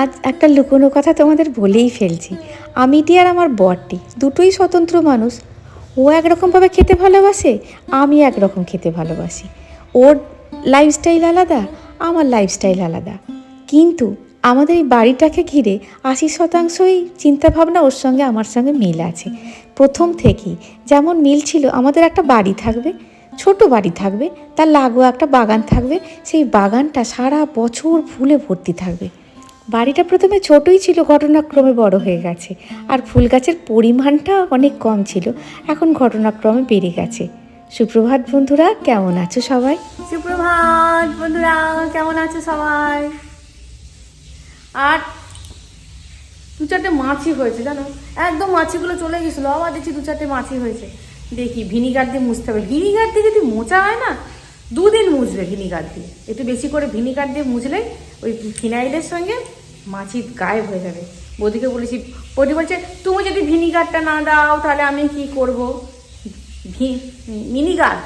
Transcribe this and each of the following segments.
আজ একটা লুকোনো কথা তোমাদের বলেই ফেলছি। আমিটি আর আমার বরটি, দুটোই স্বতন্ত্র মানুষ। ও একরকমভাবে খেতে ভালোবাসে, আমি একরকম খেতে ভালোবাসি। ওর লাইফস্টাইল আলাদা, আমার লাইফস্টাইল আলাদা। কিন্তু আমাদের এই বাড়িটাকে ঘিরে আশি শতাংশই চিন্তাভাবনা ওর সঙ্গে আমার সঙ্গে মিল আছে। প্রথম থেকেই যেমন মিল ছিল, আমাদের একটা বাড়ি থাকবে, ছোট বাড়ি থাকবে, তার লাগোয়া একটা বাগান থাকবে, সেই বাগানটা সারা বছর ফুলে ভর্তি থাকবে। বাড়িটা প্রথমে ছোটই ছিল, ঘটনাক্রমে বড় হয়ে গেছে। আর ফুল গাছের পরিমাণটা অনেক কম ছিল, এখন ঘটনাক্রমে বেড়ে গেছে। সুপ্রভাত বন্ধুরা, কেমন আছো সবাই? সুপ্রভাত বন্ধুরা, কেমন আছো সবাই? আর দু চারটে মাছি হয়েছে, জানো? একদম মাছিগুলো চলে গেছিল, আবার দেখছি দু চারটে মাছি হয়েছে। দেখি, ভিনিগার দিয়ে মুছতে হবে। ভিনিগার দিয়ে যদি মোচা হয় না, দুদিন মুছবে ভিনিগার দিয়ে। একটু বেশি করে ভিনিগার দিয়ে মুছলে ওই ফিনাইলের সঙ্গে মাছি গায়েব হয়ে যাবে। বৌদিকে বলেছি, বৌদি বলছে, তুমি যদি ভিনিগারটা না দাও, তাহলে আমি কি করব? মিনিগার?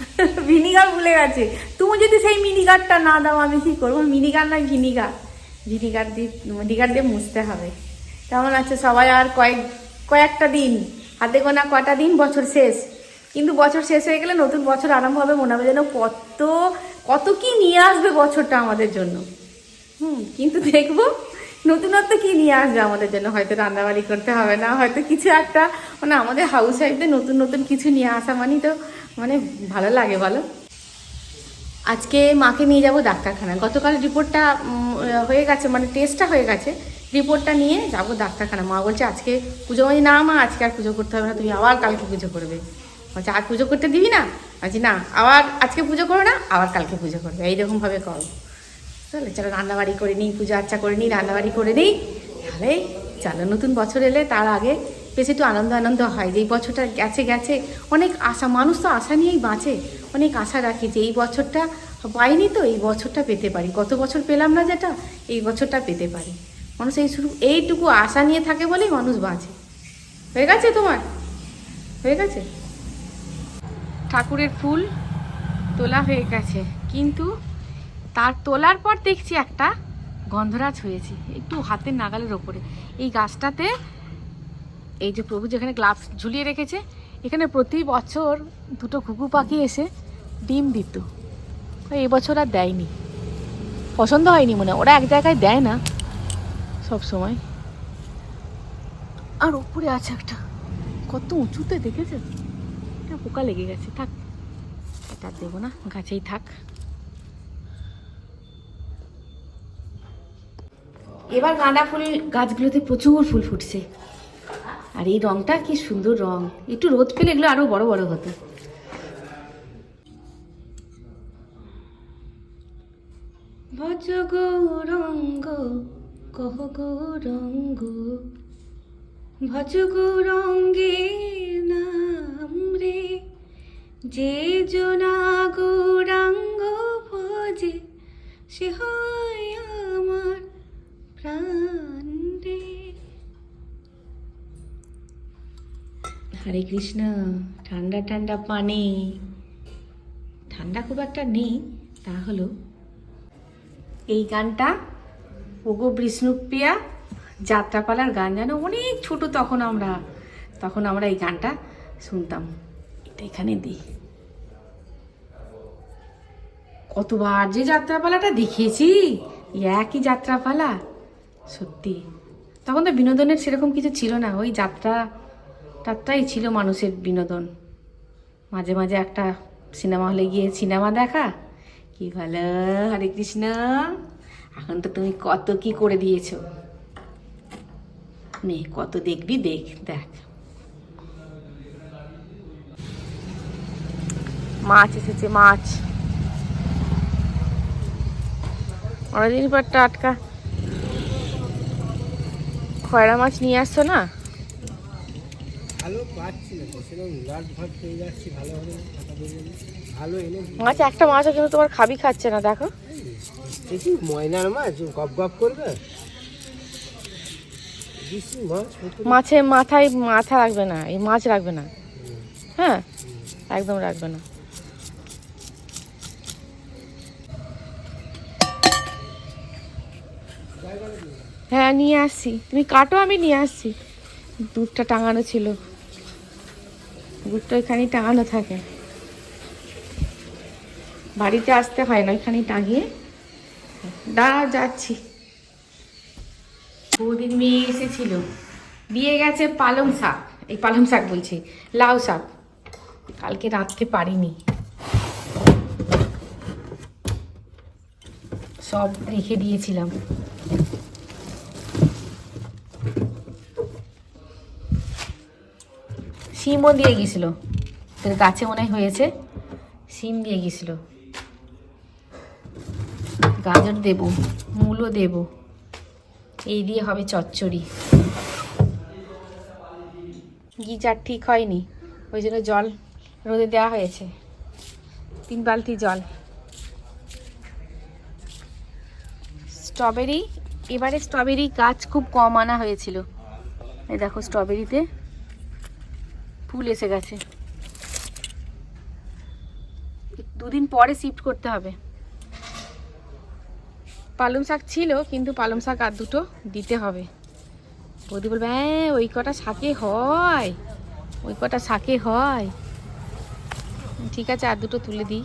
ভিনিগার ভুলে গেছে। তুমি যদি সেই মিনিগারটা না দাও, আমি কি করব? মিনিগার না ভিনিগার? ভিনিগার দিয়ে ভিনিগার দিয়ে মুছতে হবে। কেমন আছে সবাই? আর কয়েক, কয়েকটা দিন, হাতে গোনা কটা দিন? বছর শেষ। কিন্তু বছর শেষ হয়ে গেলে নতুন বছর আরম্ভ হবে মনে হবে যেন কত কত কি নিয়ে আসবে বছরটা আমাদের জন্য। হুম, কিন্তু দেখব নতুনত্ব কি নিয়ে আসবে আমাদের জন্য? হয়তো রান্নাবাড়ি করতে হবে না, হয়তো কিছু একটা মানে আমাদের হাউস ওয়াইফদের নতুন নতুন কিছু নিয়ে আসা মানেই তো মানে ভালো লাগে, বলো? আজকে মাকে নিয়ে যাব ডাক্তারখানা গতকাল রিপোর্টটা হয়ে গেছে মানে টেস্টটা হয়ে গেছে। রিপোর্টটা নিয়ে যাব ডাক্তারখানা মা বলছে, আজকে পুজো মানে না মা, আজকে আর পুজো করতে হবে না, তুমি আবার কালকে পুজো করবে। বলছে, আর পুজো করতে দিবি না? বলছি, না, আবার আজকে পুজো করো না, আবার কালকে পুজো করবে। এইরকমভাবে করো তাহলে চলো, রান্নাবাড়ি করে নিই, পূজা আর্চা করে নিই, রান্নাবাড়ি করে নিই। তাহলে চলো, নতুন বছর এলে তার আগে বেশ একটু আনন্দ আনন্দ হয়। যে এই বছরটা গেছে গেছে, অনেক আশা, মানুষ তো আশা নিয়েই বাঁচে। অনেক আশা রাখি যে এই বছরটা পাইনি তো, এই বছরটা পেতে পারি। গত বছর পেলাম না যেটা, এই বছরটা পেতে পারি। মানুষ এই শুধু এইটুকু আশা নিয়ে থাকে বলেই মানুষ বাঁচে। হয়ে গেছে তোমার? হয়ে গেছে? ঠাকুরের ফুল তোলা হয়ে গেছে। কিন্তু তার তোলার পর দেখছি একটা গন্ধরাজ হয়েছে, একটু হাতের নাগালের ওপরে। এই গাছটাতে এই যে প্রভু যেখানে গ্লাভস ঝুলিয়ে রেখেছে, এখানে প্রতি বছর দুটো ঘুঘু পাখি এসে ডিম দিত। এই বছর আর দেয়নি। পছন্দ হয়নি মনে। ওরা এক জায়গায় দেয় না সব সময়। আর উপরে আছে একটা, কত উঁচুতে দেখেছে পোকা লেগে গেছে, থাক। এটা দেবো না, গাছেই থাক। এবার গাঁদা ফুল গাছগুলোতে প্রচুর ফুল ফুটছে। আর এই রংটা কি সুন্দর রং। একটু রোদ পেলে এগুলো আরও বড় বড় হতো। ভজ গৌরঙ্গ, কহ রে। যে জনা গৌরাঙ্গ ভজে সে হয় প্রাণ। রে হরে কৃষ্ণ, ঠান্ডা ঠান্ডা পানি। ঠান্ডা খুব একটা নেই, তা হলো এই গানটা ওগো বিষ্ণুপ্রিয়া যাত্রাপালার গান জানো অনেক ছোট তখন আমরা তখন আমরা এই গানটা শুনতাম। এটা এখানে দিই। কতবার যে যাত্রাপালাটা দেখিয়েছি একই যাত্রাপালা। সত্যি। তখন তো বিনোদনের সেরকম কিছু ছিল না, ওই যাত্রা টাত্রাই ছিল মানুষের বিনোদন। মাঝে মাঝে একটা সিনেমা হলে গিয়ে সিনেমা দেখা, কি ভালো, হরে কৃষ্ণ, এখন তো তুমি কত কি করে দিয়েছ। নে কত দেখবি, দেখ দেখ। মাছ এসেছে, মাছ। অনেকদিন পর টাটকা। খয়রা মাছ নিয়ে আসছো না? মাছ একটা মাছও কিন্তু তোমার খাবি খাচ্ছে না দেখো। ময়নার মাছ গপ গপ করবে? মাছ। মাথায় মাথা রাখবে না এই মাছ রাখবে না। হ্যাঁ? একদম রাখবে না। হ্যাঁ নিয়ে আসছি। তুমি কাটো, আমি নিয়ে আসছি। দুধটা টাঙানো ছিল। দুধটা ওইখানেই টাঙানো থাকে। বাড়িতে আসতে হয় না, ওইখানেই টাঙিয়ে। দাঁড়াও যাচ্ছি। বৌদির মেয়ে এসেছিল। দিয়ে গেছে পালং শাক। এই পালং শাক বলছি, লাউ শাক। কালকে রাঁধতে পারিনি। সব রেখে দিয়েছিলাম। শিমও দিয়ে গেছিল। তোর গাছে মনে হয় হয়েছে? সিম দিয়ে গেছিল। গাজর দেব, মূলও দেব। এই দিয়ে হবে চচ্চড়ি। গিজার ঠিক হয়নি, ওই জন্য জল রোদে দেওয়া হয়েছে। তিন বালতি জল। স্ট্রবেরি, এবারে স্ট্রবেরি গাছ খুব কম আনা হয়েছিল। এই দেখো স্ট্রবেরিতে ফুল এসে গেছে। দুদিন পরে শিফট করতে হবে। পালং শাক ছিল, কিন্তু পালং শাক আর দুটো দিতে হবে। বৌদি বলবে হ্যাঁ ওই কটা শাকে হয়। ওই কটা শাকে হয়। ঠিক আছে, আর দুটো তুলে দিই।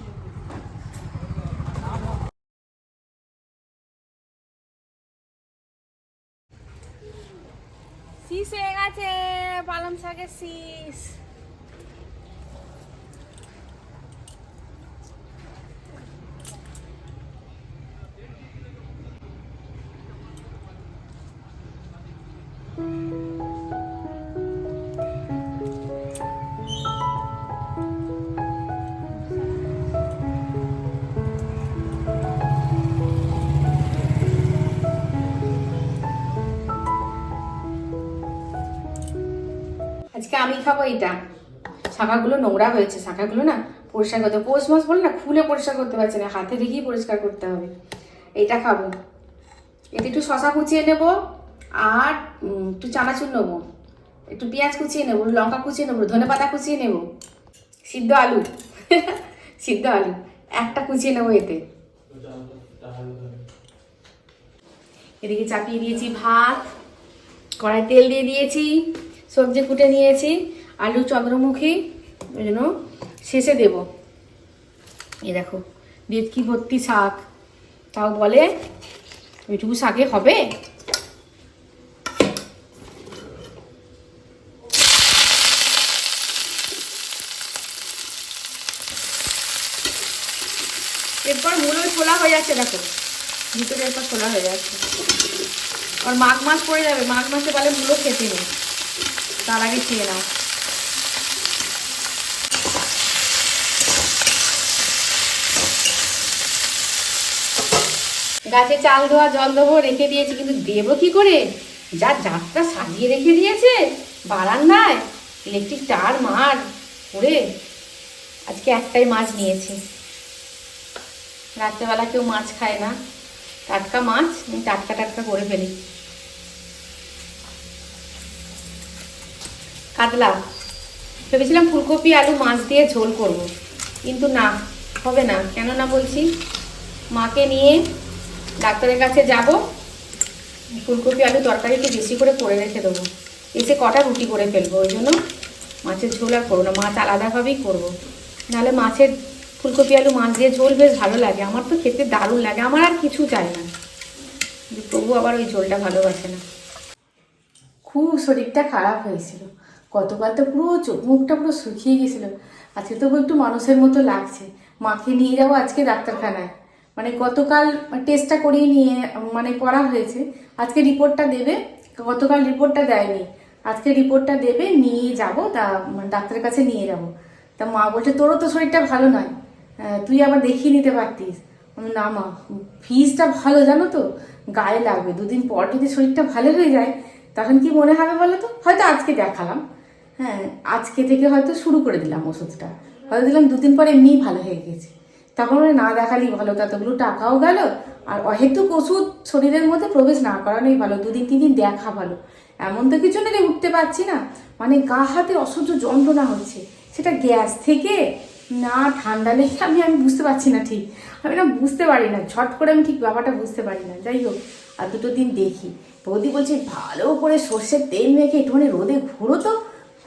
শীষ হয়ে গেছে? পালং শাকের শীষ। আজকে আমি খাব এটা শাখাগুলো নোংরা হয়েছে, শাখাগুলো না পরিষ্কার করতে পৌষ মাস বলে না, খুলে পরিষ্কার করতে পারছে না, হাতে রেখেই পরিষ্কার করতে হবে। এটা খাব। এতে একটু শশা কুচিয়ে নেব আর একটু চানাচুর নেব। একটু পেঁয়াজ কুচিয়ে নেব, লঙ্কা কুচিয়ে নেব, ধনে পাতা কুচিয়ে নেব। সিদ্ধ আলু। সিদ্ধ আলু। একটা কুচিয়ে নেব এতে। এদিকে চাপিয়ে দিয়েছি ভাত কড়াই তেল দিয়ে দিয়েছি। সবজি কুটে নিয়েছি, আলু চন্দ্রমুখী ওই জন্য শেষে দেব। এই দেখো কি ভর্তি শাক। তাও বলে ওইটুকু শাকে হবে? এরপর মূলই খোলা হয়ে যাচ্ছে, দেখো। ভিতরে এরপর খোলা হয়ে যাচ্ছে। আর মাঘ মাস পড়ে যাবে, মাঘ মাসে বলে মূলো খেতে নেই। তার আগে খেয়ে নাও। গাছে চাল ধোয়া, জল দেবো রেখে দিয়েছি, কিন্তু দেবো কি করে? যা যাত্রা সাজিয়ে রেখে দিয়েছে, বারান্দায় ইলেকট্রিক তার মার করে আজকে একটাই মাছ নিয়েছি। রাত্রেবেলা কেউ মাছ খায় না। টাটকা মাছ, আমি টাটকা টাটকা করে ফেলি। কাতলা ভেবেছিলাম ফুলকপি, আলু, মাছ দিয়ে ঝোল করব। কিন্তু না, হবে না। কেন না বলছি? মাকে নিয়ে ডাক্তারের কাছে যাব। ফুলকপি, আলু তরকারি একটু বেশি করে করে রেখে দেবো। এসে কটা রুটি করে ফেলব। ওই জন্য মাছের ঝোল আর করব না। মাছ আলাদাভাবেই করব। নাহলে মাছের ফুলকপি, আলু, মাছ দিয়ে ঝোল বেশ ভালো লাগে। আমার তো খেতে দারুণ লাগে। আমার আর কিছু চাই না। তবু আবার ওই ঝোলটা ভালোবাসে না। খুব শরীরটা খারাপ হয়েছিল। গতকাল তো পুরো চোখ মুখটা পুরো শুকিয়ে গেছিল। আজকে তবু একটু মানুষের মতো লাগছে। মাকে নিয়ে যাব আজকে ডাক্তারখানায়। মানে গতকাল টেস্টটা করিয়ে নিয়ে মানে করা হয়েছে। আজকে রিপোর্টটা দেবে। গতকাল রিপোর্টটা দেয়নি। আজকে রিপোর্টটা দেবে, নিয়ে যাব, তা মানে ডাক্তারের কাছে নিয়ে যাব। তা মা বলছে, তোরও তো শরীরটা ভালো নয়। তুই আবার দেখিয়ে নিতে পারতিস। না মা ফিজটা ভালো, জানো তো? গায়ে লাগবে। দুদিন পর যদি শরীরটা ভালো হয়ে যায়, তখন কি মনে হবে বলো তো? হয়তো আজকে দেখালাম। হ্যাঁ আজকে থেকে হয়তো শুরু করে দিলাম ওষুধটা। হয়তো দিলাম দুদিন পরে এমনিই ভালো হয়ে গেছে তখন না দেখালেই ভালো, ততগুলো টাকাও গেল, আর অহেতুক ওষুধ শরীরের মধ্যে প্রবেশ না করানোই ভালো, দুদিন তিন দিন দেখা ভালো। এমন তো কিছু নেই উঠতে পারছি না। মানে গা হাতে অসহ্য যন্ত্রণা হচ্ছে। সেটা গ্যাস থেকে না ঠান্ডা লেগে আমি আমি বুঝতে পারছি না ঠিক। আমি না বুঝতে পারি না ছট করে আমি ঠিক ব্যাপারটা বুঝতে পারি না। যাই হোক, আর দুটো দিন দেখি। বৌদি বলছে, ভালো করে সর্ষের তেল মেখে একটুখানি রোদে ঘুরো তো।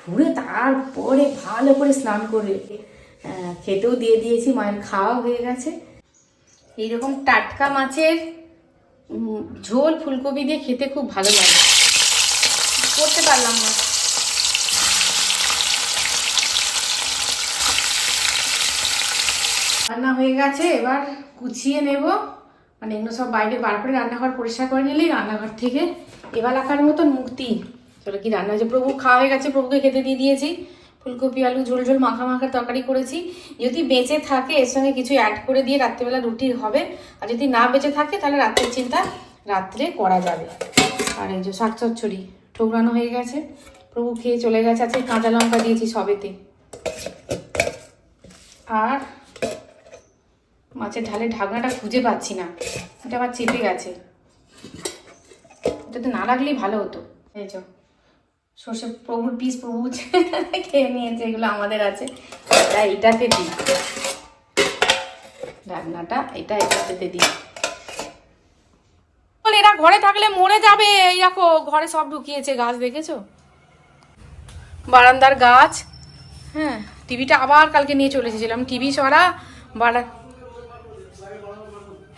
ঘুরে তারপরে ভালো করে স্নান করে খেতেও দিয়ে দিয়েছি, মায়ের খাওয়া হয়ে গেছে। এইরকম টাটকা মাছের ঝোল ফুলকপি দিয়ে খেতে খুব ভালো লাগে। করতে পারলাম না। রান্না হয়ে গেছে, এবার গুছিয়ে নেব। মানে এগুলো সব বাইরে বার করে রান্নাঘর পরিষ্কার করে নিলেই রান্নাঘর থেকে এবার আঁকার মতন মুক্তি চলো কি রান্না? হয়েছে প্রভু খাওয়া হয়ে গেছে, প্রভুকে খেতে দিয়ে দিয়েছি। ফুলকপি, আলু, ঝোল ঝোল, মাখা মাখা তরকারি করেছি। যদি বেঁচে থাকে, এর সঙ্গে কিছু অ্যাড করে দিয়ে রাত্রেবেলা রুটি হবে। আর যদি না বেঁচে থাকে, তাহলে রাত্রের চিন্তা রাত্রে করা যাবে। আর এই যে শাক চচ্চড়ি, ঠোকরানো হয়ে গেছে। প্রভু খেয়ে চলে গেছে। আজকে কাঁচা লঙ্কা দিয়েছি সবেতে। আর মাছের ঢালে ঢাকনাটা খুঁজে পাচ্ছি না। এটা আবার চেপে গেছে। এটাতে না লাগলেই ভালো হতো। এই যে সর্ষে প্রভুর পিস প্রভু খেয়ে নিয়েছে এগুলো আমাদের আছে। এটা এটাতে দিই ঢাকনাটা এটা এটাতে দিই বলে এরা ঘরে থাকলে মরে যাবে এই দেখো ঘরে সব ঢুকিয়েছে গাছ দেখেছ? বারান্দার গাছ। হ্যাঁ টিভিটা আবার কালকে নিয়ে চলে এসেছিলাম। টিভি সরা বারা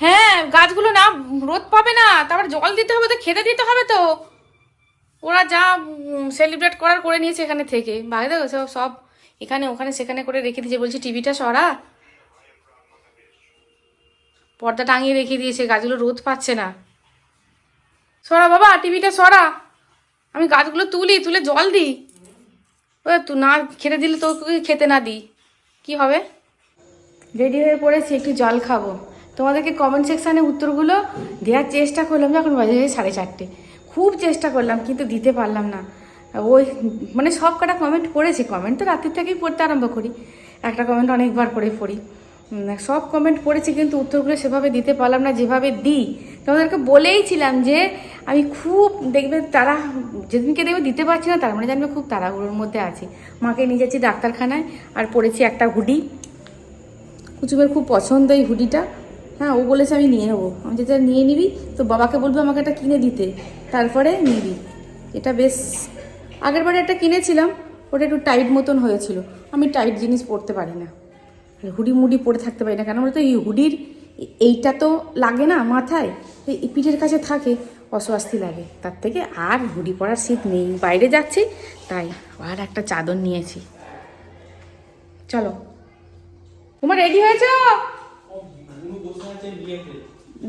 হ্যাঁ গাছগুলো না রোদ পাবে না তারপর জল দিতে হবে তো খেতে দিতে হবে তো। ওরা যা সেলিব্রেট করার করে নিয়েছে এখানে থেকে। ভাই দেখো, সব সব এখানে, ওখানে, সেখানে করে রেখে দিয়েছে। বলছি, টিভিটা সরা। পর্দা টাঙিয়ে রেখে দিয়েছে, গাছগুলো রোদ পাচ্ছে না। সরা বাবা, টিভিটা সরা। আমি গাছগুলো তুলি, তুলে জল দিই। ও তু, না খেতে দিলে তোকে খেতে না দিই। কি হবে? রেডি হয়ে পড়েছি, একটু জল খাব। তোমাদেরকে কমেন্ট সেকশানে উত্তরগুলো দেওয়ার চেষ্টা করলাম, যখন বাজে সাড়ে চারটে। খুব চেষ্টা করলাম, কিন্তু দিতে পারলাম না। ওই মানে সব কটা কমেন্ট পড়েছি। কমেন্ট তো রাত্রির থেকেই পড়তে আরম্ভ করি। একটা কমেন্ট অনেকবার করে পড়ি। সব কমেন্ট পড়েছি, কিন্তু উত্তরগুলো সেভাবে দিতে পারলাম না, যেভাবে দিই। তোমাদেরকে বলেইছিলাম যে, আমি খুব দেখবে তারা, যেদিনকে দেখবে দিতে পারছি না, তার মানে জানবে খুব তাড়াহুড়োর মধ্যে আছি। মাকে নিয়ে যাচ্ছি ডাক্তারখানায়, আর পড়েছি একটা হুডি। কুচুমের খুব পছন্দ এই হুডিটা। হ্যাঁ ও বলেছে আমি নিয়ে নেব। আমি যেটা নিয়ে নিবি তো বাবাকে বলব আমাকে একটা কিনে দিতে, তারপরে নিবি। এটা বেশ, আগের বারে একটা কিনেছিলাম, ওটা একটু টাইট মতন হয়েছিল। আমি টাইট জিনিস পরতে পারি না। হুডি মুডি পরে থাকতে পারি না কেন বলতো এই হুডির এইটা তো লাগে না মাথায়, এই পিঠের কাছে থাকে, অস্বস্তি লাগে। তার থেকে আর হুডি পরার শীত নেই। বাইরে যাচ্ছি, তাই আর একটা চাদর নিয়েছি। চলো। তোমার রেডি হয়েছ?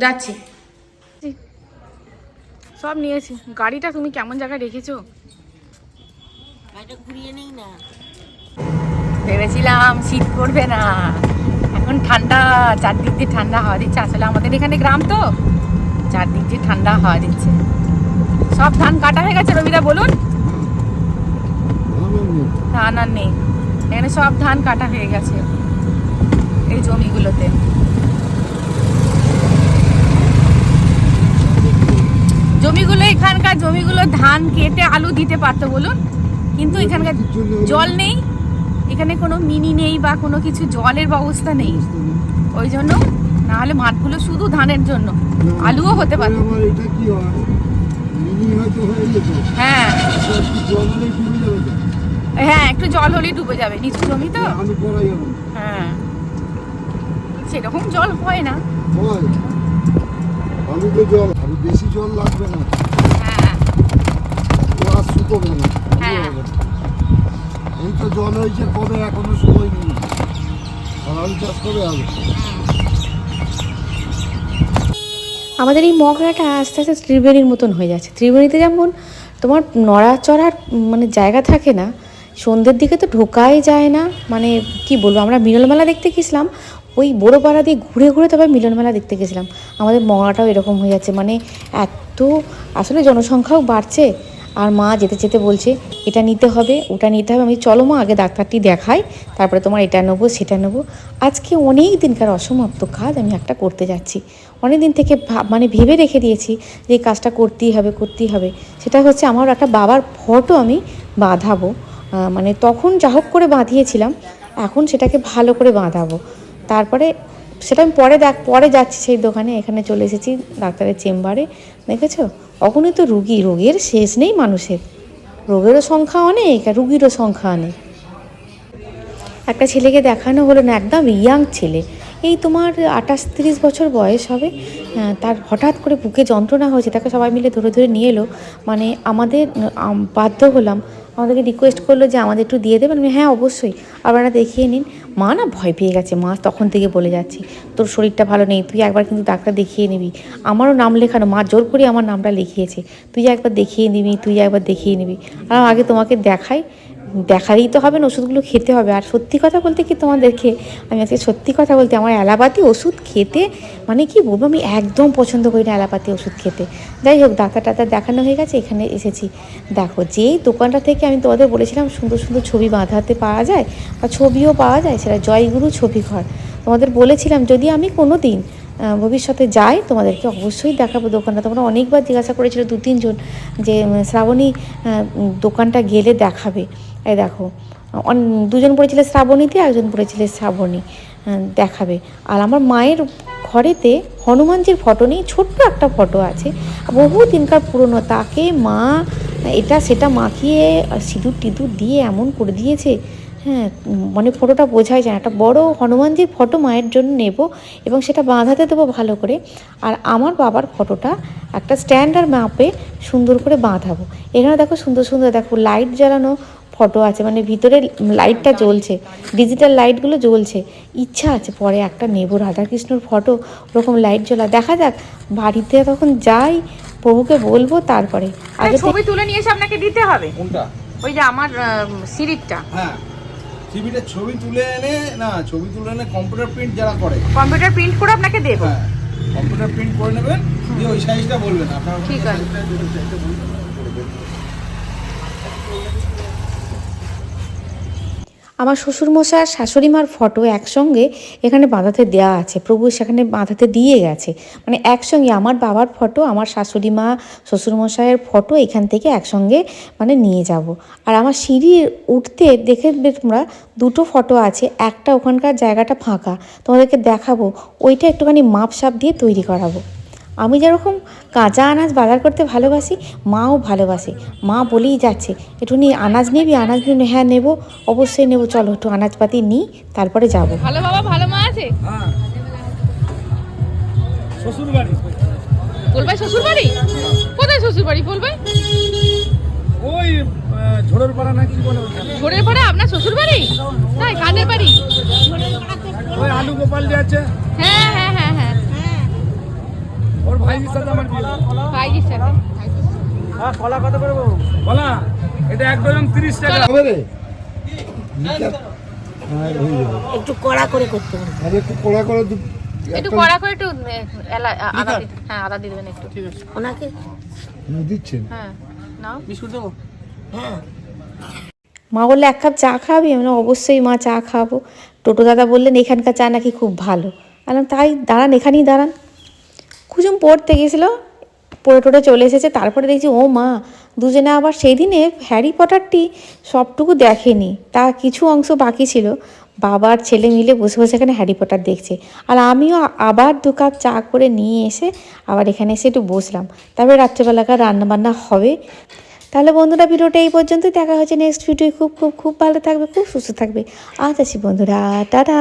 যাচ্ছি। সব নিয়েছি। গাড়িটা তুমি কেমন জায়গায় রেখেছো? ভেবেছিলাম শীত করবে না। এখন ঠান্ডা চারদিক দিয়ে ঠান্ডা হাওয়া দিচ্ছে। আসলে আমাদের এখানে গ্রাম তো চারদিক দিয়ে ঠান্ডা হাওয়া দিচ্ছে। সব ধান কাটা হয়ে গেছে রবিদা বলুন। ধান আর নেই। এখানে সব ধান কাটা হয়ে গেছে এই জমিগুলোতে। জমিগুলো এখানকার জমিগুলো ধান কেটে আলু দিতে পারতো বলুন। কিন্তু এখানকার জল নেই। এখানে কোনো মিনি নেই বা কোনো কিছু জলের ব্যবস্থা নেই। ওই জন্য না হলে মাঠগুলো শুধু ধানের জন্য। আলুও হতে পারে হয়। হয়ে, একটু জল হলেই ডুবে যাবে। নিচু জমি তো। হ্যাঁ। সেরকম জল হয় না। আমি তো জল আমি বেশি জল লাগবে না। হ্যাঁ। তো আর শুকোবে না হ্যাঁ। এই তো জল হয়েছে কবে এখনও নেই আর আলু চাষ কবে আমাদের এই মগরাটা আস্তে আস্তে ত্রিবেণীর মতন হয়ে যাচ্ছে। ত্রিবেণীতে যেমন তোমার নড়াচড়ার মানে জায়গা থাকে না সন্ধ্যের দিকে তো ঢোকাই যায় না। মানে কি বলব আমরা মিলনমেলা দেখতে গেছিলাম ওই বড় পাড়া দিয়ে ঘুরে ঘুরে তবে মিলনমেলা দেখতে গেছিলাম। আমাদের মগরাটাও এরকম হয়ে যাচ্ছে মানে এত, আসলে জনসংখ্যাও বাড়ছে, আর মা যেতে যেতে বলছে, এটা নিতে হবে, ওটা নিতে হবে। আমি চলো মা, আগে ডাক্তারটি দেখাই, তারপরে তোমার এটা নেব, সেটা নেব। আজকে অনেক দিনকার অসমাপ্ত কাজ আমি একটা করতে যাচ্ছি। অনেক দিন থেকে মানে ভেবে রেখে দিয়েছি যে এই কাজটা করতেই হবে করতেই হবে। সেটা হচ্ছে আমার একটা বাবার ফটো আমি বাঁধাবো। মানে তখন যা হোক করে বাঁধিয়েছিলাম, এখন সেটাকে ভালো করে বাঁধাবো। তারপরে সেটা আমি পরে দেখ, পরে যাচ্ছি সেই দোকানে, এখানে চলে এসেছি ডাক্তারের চেম্বারে। দেখেছ? অখনই তো রুগী, রোগের শেষ নেই মানুষের। রোগেরও সংখ্যা অনেক আর রুগীরও সংখ্যা অনেক। একটা ছেলেকে দেখানো হলো না, একদম ইয়াং ছেলে। এই তোমার আঠাশ তিরিশ বছর বয়স হবে। তার হঠাৎ করে বুকে যন্ত্রণা হয়েছে, তাকে সবাই মিলে ধরে ধরে নিয়ে এলো। মানে আমাদের বাধ্য হলাম আমাদেরকে রিকোয়েস্ট করল যে আমাদের একটু দিয়ে দেবেন? হ্যাঁ অবশ্যই। আপনারা দেখিয়ে নিন। মা না ভয় পেয়ে গেছে। মা তখন থেকে বলে যাচ্ছে, তোর শরীরটা ভালো নেই, তুই একবার কিন্তু ডাক্তার দেখিয়ে নিবি। আমারও নাম লেখানো। মা জোর করে আমার নামটা লিখিয়েছে। তুই একবার দেখিয়ে নিবি, তুই একবার দেখিয়ে নিবি। আর আগে তোমাকে দেখাই। দেখালেই তো হবে না, ওষুধগুলো খেতে হবে। আর সত্যি কথা বলতে কি তোমাদেরকে, আমি আজকে সত্যি কথা বলতে আমার অ্যালাপাতি ওষুধ খেতে মানে কি বলব, আমি একদম পছন্দ করি না অ্যালাপাতি ওষুধ খেতে। যাই হোক, ডাক্তার টাক্তার দেখানো হয়ে গেছে, এখানে এসেছি। দেখো, যেই দোকানটা থেকে আমি তোমাদের বলেছিলাম সুন্দর সুন্দর ছবি বাঁধাতে পাওয়া যায় বা ছবিও পাওয়া যায়, সেটা জয়গুরু ছবি ঘর তোমাদের বলেছিলাম, যদি আমি কোনো দিন ভবিষ্যতে যাই, তোমাদেরকে অবশ্যই দেখাবো দোকানটা। তোমরা অনেকবার জিজ্ঞাসা করেছিল দু তিনজন যে শ্রাবণী দোকানটা গেলে দেখাবে। এই দেখো দুজন পড়েছিলে শ্রাবণীতে একজন পড়েছিলে শ্রাবণী। দেখাবে। আর আমার মায়ের ঘরেতে হনুমানজির ফটো নেই, ছোট্ট একটা ফটো আছে। বহু দিনকার পুরনো, তাকে মা এটা সেটা মাখিয়ে সিঁদুর টিঁদুর দিয়ে এমন করে দিয়েছে। হ্যাঁ মানে ফটোটা বোঝাই যায়। একটা বড় হনুমানজির ফটো মায়ের জন্য নেব এবং সেটা বাঁধাতে দেবো ভালো করে। আর আমার বাবার ফটোটা একটা স্ট্যান্ডার্ড মাপে সুন্দর করে বাঁধাবো। এখানে দেখো সুন্দর সুন্দর, দেখো লাইট জ্বালানো ফটো আছে মানে ভিতরে লাইটটা জ্বলছে ডিজিটাল লাইটগুলো জ্বলছে ইচ্ছা আছে পরে একটা নেব রাধাকৃষ্ণর ফটো ওরকম লাইট জ্বলা দেখা যাক বাড়িতে তখন যাই প্রভুকে বলব তারপরে আগে ছবি তুলে নিয়ে এসে আপনাকে দিতে হবে। কোনটা? ওই যে আমার সিরিজটা হ্যাঁ টিভিতে ছবি তুলে এনে না ছবি তুলে এনে কম্পিউটার প্রিন্ট যারা করে। কম্পিউটার প্রিন্ট করে আপনাকে দেবো। হ্যাঁ কম্পিউটার প্রিন্ট করে নেবেন দিয়ে ওই সাইজটা বলবেন আপনার ঠিক আছে। আমার শ্বশুরমশাই আর শাশুড়ি মার ফটো একসঙ্গে এখানে বাঁধাতে দেওয়া আছে। প্রভু সেখানে বাঁধাতে দিয়ে গেছে। মানে একসঙ্গে আমার বাবার ফটো আমার শাশুড়িমা, শ্বশুরমশাইয়ের ফটো এখান থেকে একসঙ্গে মানে নিয়ে যাব। আর আমার সিঁড়ি উঠতে দেখে তোমরা দুটো ফটো আছে, একটা ওখানকার জায়গাটা ফাঁকা। তোমাদেরকে দেখাবো, ওইটা একটুখানি মাপ সাপ দিয়ে তৈরি করাবো। আমি যেরকম কাঁচা আনাজ বাজার করতে ভালোবাসি মাও ভালোবাসে। মা বলেই যাচ্ছে একটুখানি আনাজ নিবি আনাজ নিবি। হ্যাঁ নেব অবশ্যই নেব। চলো একটু আনাজপাতি নিই তারপরে যাব। ভালো বাবা ভালো মা আছে? হ্যাঁ। শ্বশুর বাড়ি ফুলবাই শ্বশুর বাড়ি কোথায় শ্বশুর বাড়ি ফুলবাই ওই ঝোড়ের পাড়া না কি বলে। ঘোরের পরে আপনার শ্বশুর বাড়ি তাই কাদের বাড়ি? ওই আলু গোপাল যে আছে। হ্যাঁ হ্যাঁ। ওর ভাইয়ের সাথে আমার বিয়ে। ভাইজির সাথে। হ্যাঁ কলা কত করে বাবু কলা? এটা এক ডজন তিরিশ টাকা। হবে রে? একটু কড়া করে করতে হবে। আরে একটু কড়া করে একটু কড়া করে একটু আদা হ্যাঁ আদা দিয়ে দেবেন একটু। ওনাকে? দিচ্ছেন। হ্যাঁ নাও। হ্যাঁ। মা বললে এক কাপ চা খাবি? আমি অবশ্যই মা চা খাব। টোটো দাদা বললেন এখানকার চা নাকি খুব ভালো। বললাম তাই দাঁড়ান এখানেই দাঁড়ান। কুসুম পড়তে গেছিল পড়ে টোটে চলে এসেছে, তারপরে দেখছি, ও মা, দুজনে আবার সেই দিনে হ্যারি পটারটি সবটুকু দেখেনি, তা কিছু অংশ বাকি ছিল। বাবার ছেলে মিলে বসে বসে এখানে হ্যারি পটার দেখছে। আর আমিও আবার দু কাপ চা করে নিয়ে এসে আবার এখানে এসে একটু বসলাম। তারপরে রাত্রেবেলাকার রান্নাবান্না হবে। তাহলে বন্ধুরা, ভিডিওটা এই পর্যন্ত দেখা হচ্ছে নেক্সট ভিডিও খুব খুব খুব ভালো থাকবে, খুব সুস্থ থাকবে। আজ বন্ধুরা, টাটা।